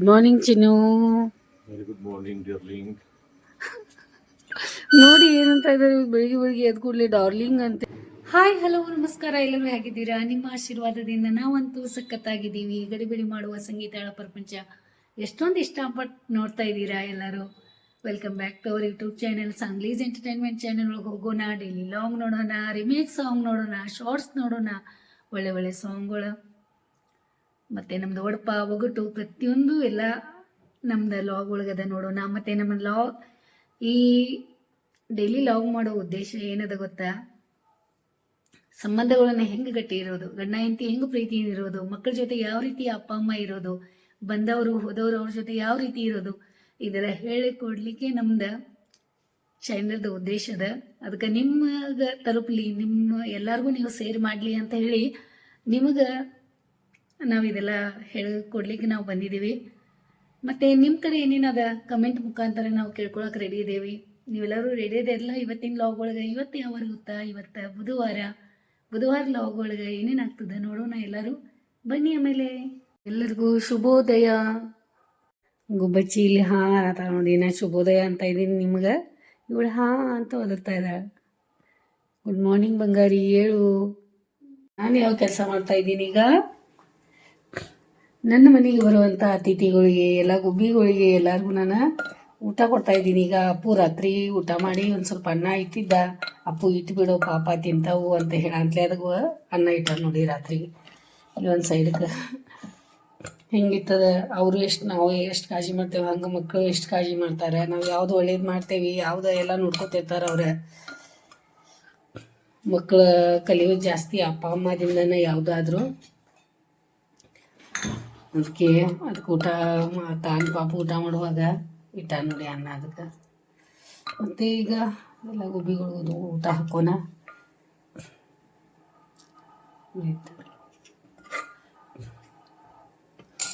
Good morning ಚಿನ್ನು very good morning darling ನೋಡಿ ಏನಂತ ಇದ್ದಾರೆ ಬೆಳಿಗ್ಗೆ ಬೆಳಿಗ್ಗೆ ಎದ್ದು ಕೂಡಲೇ ಡಾರ್ಲಿಂಗ್ ಅಂತ. ಹಾಯ್ ಹಲೋ ನಮಸ್ಕಾರ. ಎಲ್ಲರೂ ಹೇಗಿದ್ದೀರಾ? ನಿಮ್ಮ ಆಶೀರ್ವಾದದಿಂದ ನಾವಂತೂ ಸಖತ್ತಾಗಿದ್ದೀವಿ. ಗಡಿಬಿಡಿ ಮಾಡುವ ಸಂಗೀತಾಳ ಪ್ರಪಂಚ ಎಷ್ಟೊಂದು ಇಷ್ಟಪಟ್ಟು ನೋಡ್ತಾ ಇದ್ದೀರಾ ಎಲ್ಲರೂ? Welcome back to our YouTube channel Songlees entertainment channel ಒಳಗೆ ಹೋಗೋಣ ಡೈಲಿ ಲಾಂಗ್ ನೋಡೋಣ ರಿಮೇಕ್ ಸಾಂಗ್ ನೋಡೋಣ ಶಾರ್ಟ್ಸ್ ನೋಡೋಣ ಒಳ್ಳೆ ಒಳ್ಳೆ ಸಾಂಗ್ಗಳು ಮತ್ತು ನಮ್ದು ಒಡಪ, ಒಗಟು, ಪ್ರತಿಯೊಂದು ಎಲ್ಲ ನಮ್ದು ಲಾಗ್ ಒಳಗದ ನೋಡೋಣ ಮತ್ತು ನಮ್ಮ ಲಾಗ್ ಈ ಡೈಲಿ ಲಾಗ್ ಮಾಡೋ ಉದ್ದೇಶ ಏನದ ಗೊತ್ತಾ? ಸಂಬಂಧಗಳನ್ನ ಹೆಂಗೆ ಗಟ್ಟಿ ಇರೋದು? ಗಂಡ, ಹೆಂಡತಿ ಹೆಂಗೆ ಪ್ರೀತಿ ಇರೋದು? ಮಕ್ಕಳ ಜೊತೆ ಯಾವ ರೀತಿ ಅಪ್ಪ, ಅಮ್ಮ ಇರೋದು? ಬಂದವರು, ಹೋದವರು ಅವ್ರ ಜೊತೆ ಯಾವ ರೀತಿ ಇರೋದು? ಇದೆಲ್ಲ ಹೇಳಿಕೊಡ್ಲಿಕ್ಕೆ ನಮ್ದು ಚಾನಲ್ದ ಉದ್ದೇಶ ಅದ. ಅದಕ್ಕೆ ನಿಮ್ಗೆ ತಲುಪ್ಲಿ, ನಿಮ್ಮ ಎಲ್ಲರಿಗೂ ನೀವು ಸೇರ್ ಮಾಡಲಿ ಅಂತ ಹೇಳಿ ನಿಮಗೆ ನಾವು ಇದೆಲ್ಲ ಹೇಳಿಕೊಡ್ಲಿಕ್ಕೆ ನಾವು ಬಂದಿದ್ದೀವಿ. ಮತ್ತು ನಿಮ್ಮ ಕಡೆ ಏನೇನದ ಕಮೆಂಟ್ ಮುಖಾಂತರ ನಾವು ಕೇಳ್ಕೊಳಕ್ಕೆ ರೆಡಿ ಇದ್ದೀವಿ ನೀವೆಲ್ಲರೂ ರೆಡಿ ಇದೆಲ್ಲ ಇವತ್ತಿನ ಲಾಗ್ ಒಳಗೆ, ಇವತ್ತು ಯಾವ ಗೊತ್ತಾ? ಇವತ್ತು ಬುಧವಾರ. ಬುಧವಾರ ಲಾಗ್ ಒಳಗೆ ಏನೇನು ಆಗ್ತದೆ ನೋಡೋಣ ಎಲ್ಲರೂ. ಬನ್ನಿ ಆಮೇಲೆ. ಎಲ್ಲರಿಗೂ ಶುಭೋದಯ. ಗುಬ್ಬಚ್ಚಿ ಇಲ್ಲಿ ಹಾ ಅನ್ನತ್ತಾರ ನೋಡಿ ನಾ ಶುಭೋದಯ ಅಂತ ಇದ್ದೀನಿ ನಿಮ್ಗೆ. ಇವಳು ಹಾ ಅಂತ ಒದರ್ತಾ ಇದ್ದಾಳೆ. ಗುಡ್ ಮಾರ್ನಿಂಗ್ ಬಂಗಾರಿ ಏಳು ನಾನು ಯಾವ ಕೆಲಸ ಮಾಡ್ತಾ ಇದ್ದೀನಿ ಈಗ? ನನ್ನ ಮನೆಗೆ ಬರುವಂಥ ಅತಿಥಿಗಳಿಗೆ, ಎಲ್ಲ ಗುಬ್ಬಿಗಳಿಗೆ ಎಲ್ಲರಿಗೂ ನಾನು ಊಟ ಕೊಡ್ತಾ ಇದ್ದೀನಿ. ಈಗ ಅಪ್ಪು ರಾತ್ರಿ ಊಟ ಮಾಡಿ ಒಂದು ಸ್ವಲ್ಪ ಅನ್ನ ಇಟ್ಟಿದ್ದ. ಅಪ್ಪು ಇಟ್ಟು ಬಿಡೋ, ಪಾಪ ತಿಂತಾವು ಅಂತ ಹೇಳ ಅಂತಲೇ ಅದಕ್ಕೆ ಅನ್ನ ಇಟ್ಟ ನೋಡಿ ರಾತ್ರಿ. ಇಲ್ಲಿ ಒಂದು ಸೈಡ್ಗೆ ಹೆಂಗಿರ್ತದ ಅವರು ಎಷ್ಟು, ನಾವು ಎಷ್ಟು ಕಾಳಜಿ ಮಾಡ್ತೇವೆ? ಹಂಗೆ ಮಕ್ಕಳು ಎಷ್ಟು ಕಾಳಜಿ ಮಾಡ್ತಾರೆ? ನಾವು ಯಾವುದು ಒಳ್ಳೇದು ಮಾಡ್ತೇವೆ? ಯಾವುದು ಎಲ್ಲ ನೋಡ್ಕೊತಿರ್ತಾರೆ ಅವ್ರ. ಮಕ್ಕಳ ಕಲಿಯೋದು ಜಾಸ್ತಿ ಅಪ್ಪ ಅಮ್ಮದಿಂದನೇ ಯಾವುದಾದ್ರೂ. ಅದಕ್ಕೆ ಅದಕ್ಕೆ ಊಟ ತಾನು ಪಾಪ ಊಟ ಮಾಡುವಾಗ ಇಟ್ಟ ನೋಡಿ ಅನ್ನ ಅದಕ್ಕೆ. ಮತ್ತು ಈಗ ಎಲ್ಲ ಗುಬ್ಬಿಗಳು ಊಟ ಹಾಕೋಣ.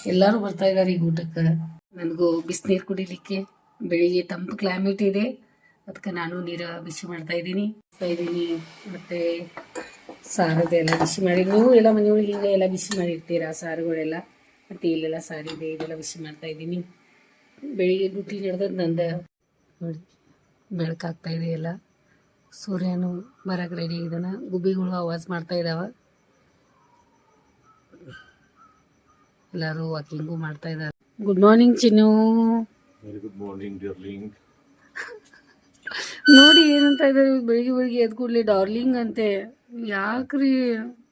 ಎಲ್ಲರೂ ಬರ್ತಾ ಇದ್ದಾರೆ ಈಗ ಊಟಕ್ಕೆ. ನನಗೂ ಬಿಸಿನೀರು ಕುಡಿಲಿಕ್ಕೆ ಬೆಳಿಗ್ಗೆ ತಂಪು ಕ್ಲೈಮೇಟ್ ಇದೆ. ಅದಕ್ಕೆ ನಾನು ನೀರು ಬಿಸಿ ಮಾಡ್ತಾ ಇದ್ದೀನಿ. ಇದ್ದೀನಿ. ಮತ್ತು ಸಾರದೆಲ್ಲ ಬಿಸಿ ಮಾಡಿ ನೀವು ಎಲ್ಲ ಮನೆಯೊಳಗೆ ಈಗ ಎಲ್ಲ ಬಿಸಿ ಮಾಡಿರ್ತೀರಾ ಸಾರುಗಳೆಲ್ಲ? ಮತ್ತು ಇಲ್ಲೆಲ್ಲ ಸಾರಿದೆ ಇದೆಲ್ಲ ವಿಷ ಮಾಡ್ತಾ ಇದ್ದೀನಿ. ಬೆಳಿಗ್ಗೆ ಡ್ಯೂಟಿ ನಡೆದದ್ದು ನಂದ. ನೋಡಿ ಬೆಳಕಾಗ್ತಾ ಇದೆ ಎಲ್ಲ. ಸೂರ್ಯನು ಬರಕ್ಕೆ ರೆಡಿ ಆಗಿದ್ದಾನೆ. ಗುಬ್ಬಿಗಳು ಆವಾಜ್ ಮಾಡ್ತಾ ಇದ್ದಾವೆ ಎಲ್ಲರೂ ವಾಕಿಂಗು ಮಾಡ್ತಾ ಇದ್ದಾರೆ ಗುಡ್ ಮಾರ್ನಿಂಗ್ ಚಿನ್ನು. ವೆರಿ ಗುಡ್ ಮಾರ್ನಿಂಗ್ ಡಿಯರ್ಲಿಂಗ್ ನೋಡಿ ಏನಂತ ಇದ್ದಾರೆ. ಬೆಳಿಗ್ಗೆ ಬೆಳಿಗ್ಗೆ ಎದ್ದು ಕೂಡಲೇ ಡಾರ್ಲಿಂಗ್ ಅಂತೆ. ಯಾಕ್ರಿ?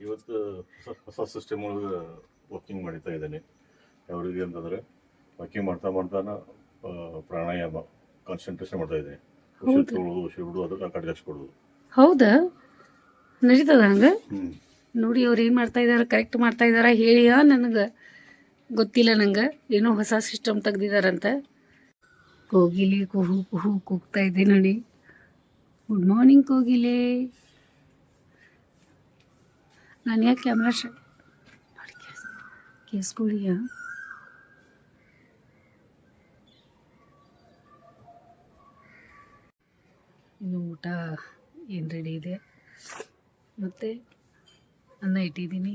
ಇವತ್ತು ಹೊಸ ಸಿಸ್ಟಮ್ ಒಳಗೆ ವಾಕಿಂಗ್ ಮಾಡ್ತಾ ಇದ್ದೇನೆ. ಯಾವ ರೀತಿ ಅಂತಂದರೆ ವಾಕಿಂಗ್ ಮಾಡ್ತಾ ಮಾಡ್ತಾನ ಪ್ರಾಣಾಯಾಮ ಕಾನ್ಸಂಟ್ರೇಷನ್ ಮಾಡ್ತಾ ಇದ್ದೀನಿ. ಉಸಿರು ತೊಗೊಳ್ಳೋದು ಉಸಿರು ಬಿಡೋದು ಅದಕ್ಕೆ ಕಡೆ ಹಚ್ಕೊಡೋದು. ಹೌದಾ? ನಡೀತದ ಹಂಗೆ? ನೋಡಿ ಅವ್ರು ಏನು ಮಾಡ್ತಾ ಇದ್ದಾರೆ ಕರೆಕ್ಟ್ ಮಾಡ್ತಾ ಇದಾರ ಹೇಳಿಯಾ ನನಗೆ? ಗೊತ್ತಿಲ್ಲ ನಂಗೆ. ಏನೋ ಹೊಸ ಸಿಸ್ಟಮ್ ತೆಗ್ದಿದಾರಂತ. ಕೋಗಿಲೆ ಕುಹು ಕುಹು ಕೂಗ್ತಾ ಇದೆ ನೋಡಿ. ಗುಡ್ ಮಾರ್ನಿಂಗ್ ಕೋಗಿಲೆ. ನಾನು ಯಾಕೆ ಕ್ಯಾಮ್ರಾ ಕೇಸ್ಕೊಳ್ಳಿಯಾ ಇನ್ನು ಊಟ ಏನು ರೆಡಿ ಇದೆ? ಮತ್ತು ಅನ್ನ ಇಟ್ಟಿದ್ದೀನಿ.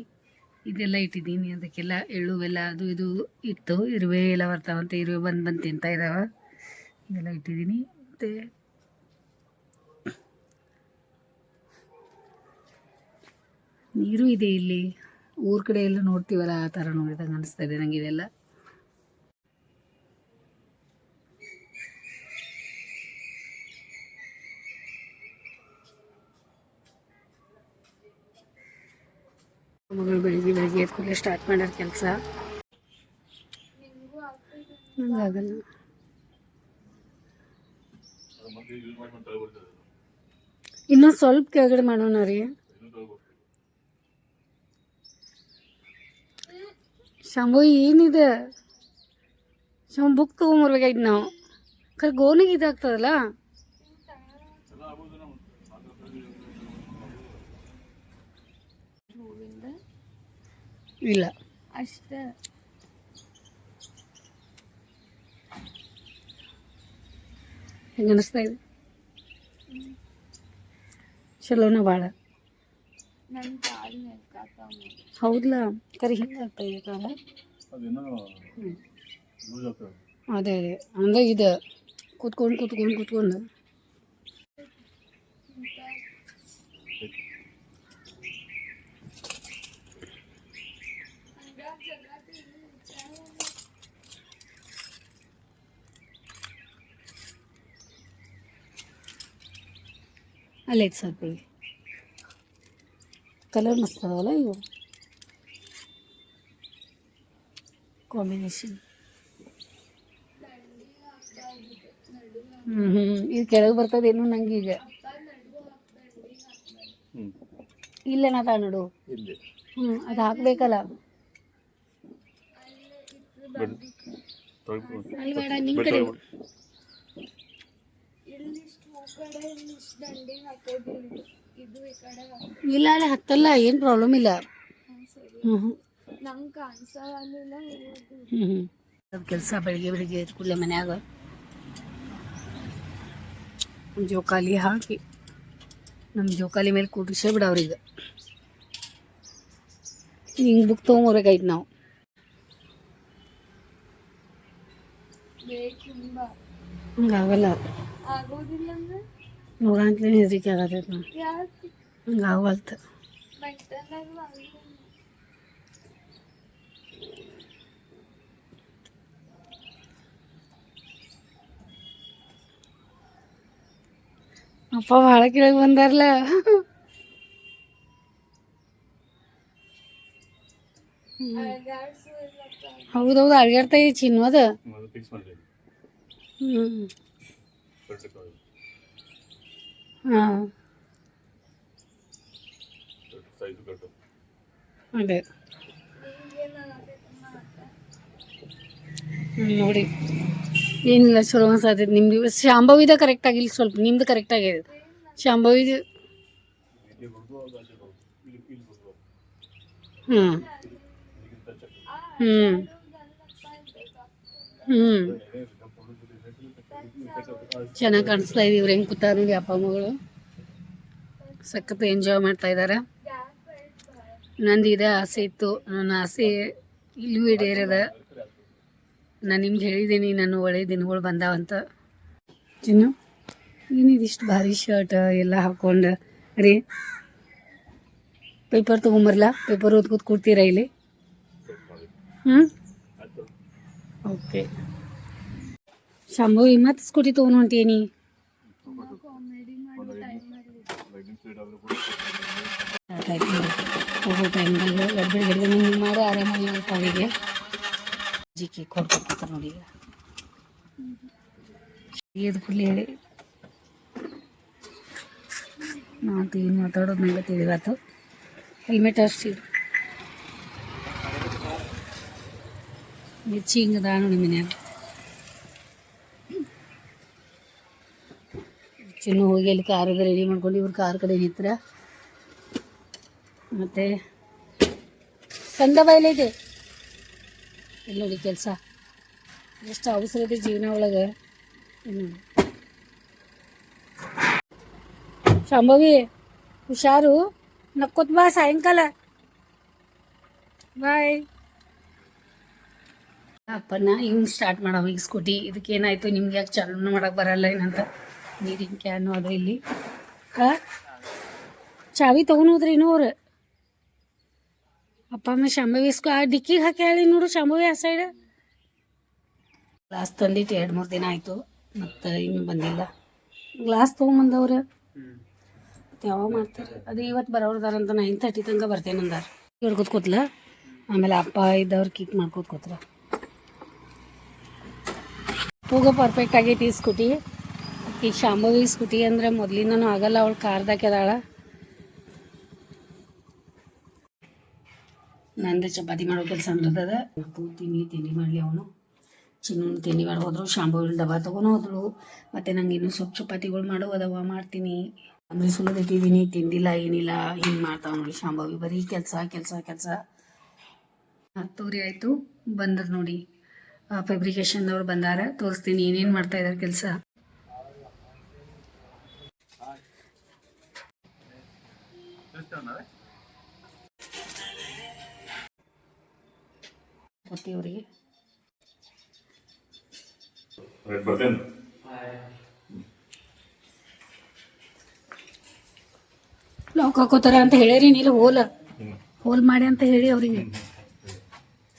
ಇದೆಲ್ಲ ಇಟ್ಟಿದ್ದೀನಿ. ಅದಕ್ಕೆಲ್ಲ ಎಳ್ಳು, ಬೆಲ್ಲ, ಅದು ಇದು ಇತ್ತು. ಇರುವೆ ಎಲ್ಲ ಬರ್ತಾವಂತೆ. ಇರುವೆ ಬಂದು ಬಂದು ತಿಂತಾ ಇದ್ದಾವೆ ಇದೆಲ್ಲ ಇಟ್ಟಿದ್ದೀನಿ. ಮತ್ತು ನೀರು ಇದೆ ಇಲ್ಲಿ. ಊರ ಕಡೆ ಎಲ್ಲ ನೋಡ್ತೀವಲ್ಲ, ಆ ಥರ ನೋಡಿದಾಗ ಅನಿಸ್ತಾ ಇದೆ ನನಗೆ ಇದೆಲ್ಲ. ಮಗಳು ಬೆಳಿಗ್ಗೆ ಬೆಳಿಗ್ಗೆ ಕೂಡಲೇ ಸ್ಟಾರ್ಟ್ ಮಾಡ್ಯಾರ ಕೆಲಸ. ನಂಗಾಗಲ್ಲ ಇನ್ನೊಂದು ಸ್ವಲ್ಪ ಕೆಳಗಡೆ ಮಾಡೋಣ ರೀ. ಶಂಭು ಏನಿದೆ? ಶಂಭು ಬುಕ್ ತೊಗೊಂಬರ್ಬೇಕಾಯ್ತು ನಾವು. ಖರೆ ಗೋನಿಗೆ ಇದಾಗ್ತದಲ್ಲ? ಇಲ್ಲ. ಅಷ್ಟೇ. ಹೆಂಗೆ ಅನಿಸ್ತಾ ಇದೆ? ಚಲೋನ ಭಾಳ ಹೌದಲ್ಲ ಕರಿ ಹಿಂಗೆ ಆಗ್ತಾ ಇದೆ ಕಾಲ ಅದೇ ಅದೇ ಅಂದ್ರೆ ಇದು. ಕೂತ್ಕೊಂಡು ಕೂತ್ಕೊಂಡು ಕೂತ್ಕೊಂಡು. ಅಲ್ಲೈತೆ ಸ್ವಲ್ಪ ಕಲರ್ ಮಸ್ತ್ ಅದಾವಲ್ಲ ಇವು ಕಾಂಬಿನೇಷನ್ ಹ್ಞೂ ಹ್ಞೂ ಇದು ಕೆಳಗೆ ಬರ್ತದೇನು ನಂಗೆ ಈಗ? ಇಲ್ಲೇನ ತಾ ನೋಡು? ಹ್ಞೂ ಅದು ಹಾಕ್ಬೇಕಲ್ಲ. ಬೆಡ್ ತೊಳ್ಕೊಂಡು ಅಲ್ಲಿ ಬೇಡ ನಿನ್ನ ಕಡೆ. ಇಲ್ಲಿ ಕಡೆ ದಂಡಿ ಇಲ್ಲ ಅಲ್ಲಿ ಹತ್ತಲ್ಲ ಏನು ಪ್ರಾಬ್ಲಮ್ ಇಲ್ಲ. ಹ್ಞೂ ಹ್ಞೂ ಹ್ಞೂ ಹ್ಞೂ ಕೆಲಸ ಬೆಳಿಗ್ಗೆ ಬೆಳಿಗ್ಗೆ ಕೂಡಲೇ ಮನ್ಯಾಗ ಜೋಕಾಲಿ ಹಾಕಿ ನಮ್ಮ ಜೋಕಾಲಿ ಮೇಲೆ ಕೂಡಿಸೇ ಬಿಡವ್ರೀಗ ಹಿಂಗೆ ಬುಕ್ ತೊಗೊಂಬರ್ಬೇಕಾಯ್ತು ನಾವು. ಹಂಗಾಗಲ್ಲ ಆಗೋದಿಲ್ಲ ಅಂದ್ರೆ? ನೂರಂತಲೇ ಹೆದರಿಕೆ ಆಗತೈತೆ ನಾವು ಯಾಕೆ ಹಂಗಾಗಲ್ತು ಮೆಂಟಲ್ ಆಗಿ ಅಪ್ಪ ಭಾಳ ಕೆಳಗೆ ಬಂದಾರಲ್ಲ ಅಳಗಾಡ್ಸು ಇಲ್ಲ ಹೌದೌದು ಅಡ್ಗಾಡ್ತಾ ಇದೆ ಚಿನ್ನು ಅದು ಅದು ಫಿಕ್ಸ್ ಮಾಡಿ ಹ್ಞೂ ಕರೆಕ್ಟ್ ಹಾಂ ಸೈಜು ಕಟ್ಟು ಅದೇ ನಿಮ್ಗೇನಾಗತ್ತೈತಮ್ಮ ಆಟ ಹ್ಮ್, ನೋಡಿ. ಏನಿಲ್ಲ ಚಲೋ ಅನ್ಸತೈತಿ. ನಿಮ್ದು ಶಾಂಭವಿದ ಕರೆಕ್ಟ್ ಆಗಿಲ್ಲ ಸ್ವಲ್ಪ ನಿಮ್ದು ಕರೆಕ್ಟ್ ಆಗಿದೆ. ಶಾಂಭವಿದ ಅದು ಹ್ಞೂ ಹ್ಞೂ ಹ್ಞೂ ಚೆನ್ನಾಗಿ ಕಾಣಿಸ್ತಾ ಇದೆ ಇವ್ರು ಹೆಂಗೆ ಕೂತಾರ ಅಪ್ಪ ಮಗಳು ಸಖತ್ ಎಂಜಾಯ್ ಮಾಡ್ತಾ ಇದ್ದಾರೆ ನಂದು ಇದೇ ಆಸೆ ಇತ್ತು. ನನ್ನ ಆಸೆ ಇಲ್ಲೂ ಈಡೇರದ ನಾನು ನಿಮ್ಗೆ ಹೇಳಿದ್ದೀನಿ ನಾನು ಒಳ್ಳೆ ದಿನಗಳು ಬಂದಾವಂತ. ಚಿನ್ನು ಏನಿದಿಷ್ಟು ಭಾರಿ ಶರ್ಟ್ ಎಲ್ಲ ಹಾಕೊಂಡು? ರೀ ಪೇಪರ್ ತೊಗೊಂಬರ್ಲ? ಪೇಪರ್ ಓದ್ಕೊತ ಕೂಡ್ತೀರಾ ಇಲ್ಲಿ? ಹ್ಞೂ ಓಕೆ ಶಂಭವಿ ಮತ್ತೆ ಸ್ಕೂಟಿ ತೊಗೊಂಡು ಹೊಂಟೇನಿ ಹೋಗೋ ಟೈಮ್ದಾಗ ಗಡ್ಬಡಿ ಗಡ್ಬಡಿ ಹಿಂಗೆ ಮಾಡಿ ಆರಾಮಾಗಿ ಜಿ ಕೇಕ್ ಹೊಡ್ಕೊತಾರೆ ನೋಡಿ ಈಗ ಫುಲ್ ಹೇಳಿ ನಾವು ಏನು ಮಾತಾಡೋದು ನಂಗೆ ತಿಳಿವಾತು ಹೆಲ್ಮೆಟ್ ಅಷ್ಟು ಮಿರ್ಚಿ ಹಿಂಗದ ನೋಡಿ ಮನ್ಯಾಗ ಚಿನ್ನು ಹೋಗಿ ಅಲ್ಲಿ ಕಾರಿಗೆ ರೆಡಿ ಮಾಡ್ಕೊಂಡು ಇವ್ರು ಕಾರ್ ಕಡೆ ನಿಂತ್ರ. ಮತ್ತೆ ಸಂದ ಬಯಲೈತೆ ಇಲ್ಲಿ ನೋಡಿ ಕೆಲಸ. ಎಷ್ಟು ಅವಸರ ಇದೆ ಜೀವನ ಒಳಗೆ. ಶಂಭವಿ ಶಾಂಭವಿ, ಹುಷಾರು? ನಕ್ಕೋತ್ ಬಾ ಸಾಯಂಕಾಲ. ಬಾಯ್ ಅಪ್ಪನ ಇವ್ನು ಸ್ಟಾರ್ಟ್ ಮಾಡವ ಈಗ ಸ್ಕೂಟಿ ಇದಕ್ಕೆ ಏನಾಯ್ತು ನಿಮ್ಗೆ ಯಾಕೆ ಚಾಲೂ ಮಾಡಕ್ಕೆ ಬರಲ್ಲ ಏನಂತ? ನೀರಿನ ಕ್ಯಾನು ಅದ ಇಲ್ಲಿ. ಚಾವಿ ತೊಗೊಂಡು ಹೋದ್ರಿ ಇನ್ನೂ ಅಪ್ಪ ಅಮ್ಮ ಸ್ಕೂ ಆ ಡಿಕ್ಕಿಗೆ ಹಾಕಿ ಹೇಳಿ ನೋಡು ಶಾಂಭವಿ ಆ ಸೈಡ್ ಗ್ಲಾಸ್ ತಂದಿಟ್ಟು ಎರಡು ಮೂರು ದಿನ ಆಯಿತು. ಮತ್ತು ಇನ್ನೂ ಬಂದಿಲ್ಲ. ಗ್ಲಾಸ್ ತೊಗೊಂಬಂದವ್ರು ಯಾವಾಗ ಮಾಡ್ತಾರೆ? ಅದು ಇವತ್ತು ಬರೋರ್ದಾರಂತ ನೈನ್ ತರ್ಟಿ ತನಕ ಬರ್ತೇನೆ ಅಂದಾರ. ಇವ್ರು ಕೂತ್ಲ? ಆಮೇಲೆ ಅಪ್ಪ ಇದ್ದವ್ರು ಕಿಕ್ ಮಾಡ್ಕೋತ ಕೂತ್ರ. ಹೋಗೋ ಪರ್ಫೆಕ್ಟ್ ಆಗೈತಿ ಸ್ಕೂಟಿ ಈ ಶಾಂಭವಿ ಸ್ಕೂಟಿ ಅಂದ್ರೆ ಮೊದ್ಲಿಂದನೂ ಆಗಲ್ಲ, ಅವಳು ಕಾರ್ದಾಗ ಅದಾಳ ನಂದು ಚಪಾತಿ ಮಾಡೋ ಕೆಲಸ ಅಂದ್ರದ ಮತ್ತು ತಿಂಡಿ ಮಾಡಲಿ ಅವನು. ಚಿನ್ನ ತಿಂಡಿ ಮಾಡಿ ಹೋದ್ರು ಶಾಂಭವಿ ಡಬ್ಬ ತೊಗೊಂಡು ಹೋದ್ರು. ಮತ್ತು ನಂಗೆ ಇನ್ನೂ ಸ್ವಲ್ಪ ಚಪಾತಿಗಳು ಮಾಡೋ ಅದವ ಮಾಡ್ತೀನಿ. ಅಂದರೆ ಸುಲಭ ಇಟ್ಟಿದ್ದೀನಿ ತಿಂದಿಲ್ಲ, ಏನಿಲ್ಲ, ಹಿಂಗೆ ಮಾಡ್ತಾವ ನೋಡಿ ಶಾಂಭವಿ. ಬರೀ ಕೆಲಸ ಕೆಲಸ ಕೆಲಸ. ಹತ್ತೂರಿ ಆಯಿತು. ಬಂದ್ರು ನೋಡಿ. ಫೆಬ್ರಿಕೇಶನ್ದವ್ರು ಬಂದಾರ. ತೋರಿಸ್ತೀನಿ, ಏನೇನು ಮಾಡ್ತಾ ಇದ್ದಾರೆ ಕೆಲಸ. ರೈಟ್ ಬರ್ತೇನೆ ಲಾಕ್ ಹಾಕೋತಾರ ಅಂತ ಹೇಳಿರಿ ನೀನು ಹೋಲ. ಹೋಲ್ ಮಾಡಿ ಅಂತ ಹೇಳಿ ಅವರಿಗೆ.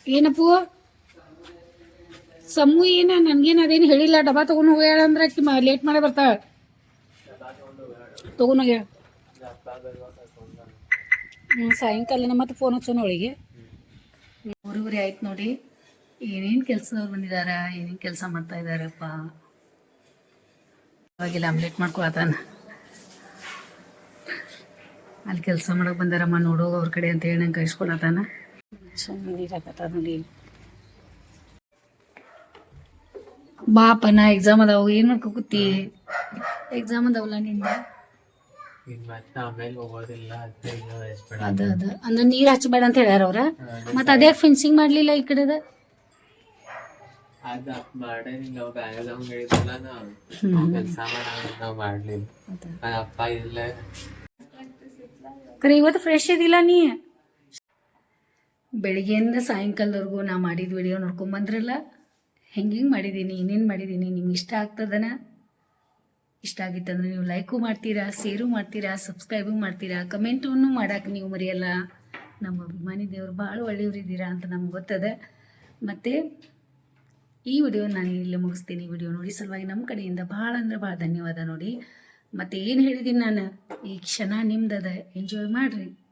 ಏನಪ್ಪು? ಸಮೂ ಏನ ನನ್ಗೇನು ಅದೇನು ಹೇಳಿಲ್ಲ. ಡಬ್ಬಾ ತಗೊಂಡು ಹೋಗ್ಯಾಳ ಅಂದ್ರೆ ಲೇಟ್ ಮಾಡೇ ಬರ್ತಾಳ. ತಗೊಂಡು ಹೋಗ್ಯಾಳ. ಸಾಯಂಕಾಲ ಮತ್ತೆ ಫೋನ್ ಹಚ್ಚೋಣ ಅವಳಿಗೆ. ಊರಿ ಆಯ್ತು ನೋಡಿ. ಏನೇನು ಕೆಲಸದವ್ರು ಬಂದಿದಾರ ಏನೇನು ಕೆಲಸ ಮಾಡ್ತಾ ಇದಾರಪ್ಪ? ಅವಾಗಿಲ್ಲ ಆಮ್ಲೆಟ್ ಮಾಡ್ಕೊಳತಾನ ಅಲ್ಲಿ ಕೆಲಸ ಮಾಡಕ್ ಬಂದಾರಮ್ಮ ನೋಡೋಗ ಅವ್ರ ಕಡೆ ಅಂತ ಹೇಳಿ ನಂಗೆ ಕಳಿಸ್ಕೊಳತಾನ ನೋಡಿ. ಬಾಪ ನಾ ಎಕ್ಸಾಮ್ ಅದಾವ. ಏನ್ ಕೂತಿ? ಎಕ್ಸಾಮ್ ಅದಾವಲ್ಲ ನಿಂದ? ಅದ ಅದ. ಅಂದ್ರೆ ನೀರ್ ಹಚ್ಚಬೇಡ ಅಂತ ಹೇಳ್ಯಾರ ಅವ್ರ? ಮತ್ತೆ ಅದೇ ಫಿನ್ಸಿಂಗ್ ಮಾಡ್ಲಿಲ್ಲ ಈ ಕಡೆದ? ಕರೆ ಇವತ್ತು ಫ್ರೆಶ್ ಇದಿಲ್ಲ ನೀ? ಬೆಳಿಗ್ಗೆಯಿಂದ ಸಾಯಂಕಾಲದವರೆಗೂ ನಾ ಮಾಡಿದ ವಿಡಿಯೋ ನೋಡ್ಕೊಂಬಂದ್ರಲ್ಲ? ಹೆಂಗೆ ಹೆಂಗೆ ಮಾಡಿದ್ದೀನಿ ಇನ್ನೇನು ಮಾಡಿದ್ದೀನಿ ನಿಮ್ಗೆ ಇಷ್ಟ ಆಗ್ತದನ? ಇಷ್ಟ ಆಗಿತ್ತಂದ್ರೆ ನೀವು ಲೈಕು ಮಾಡ್ತೀರಾ, ಶೇರು ಮಾಡ್ತೀರಾ, ಸಬ್ಸ್ಕ್ರೈಬು ಮಾಡ್ತೀರಾ, ಕಮೆಂಟನ್ನು ಮಾಡಕ್ಕೆ ನೀವು ಮರೆಯಲ್ಲ. ನಮ್ಮ ಅಭಿಮಾನಿ ದೇವರು ಭಾಳ ಒಳ್ಳೆಯವರಿದ್ದೀರಾ ಅಂತ ನಮ್ಗೆ ಗೊತ್ತದ. ಮತ್ತು ಈ ವಿಡಿಯೋ ನಾನು ಇಲ್ಲಿ ಮುಗಿಸ್ತೀನಿ. ವಿಡಿಯೋ ನೋಡಿ ಸಲುವಾಗಿ ನಮ್ಮ ಕಡೆಯಿಂದ ಭಾಳ ಅಂದ್ರೆ ಭಾಳ ಧನ್ಯವಾದ ನೋಡಿ. ಮತ್ತು ಏನು ಹೇಳಿದ್ದೀನಿ ನಾನು? ಈ ಕ್ಷಣ ನಿಮ್ದದ. ಎಂಜಾಯ್ ಮಾಡಿರಿ.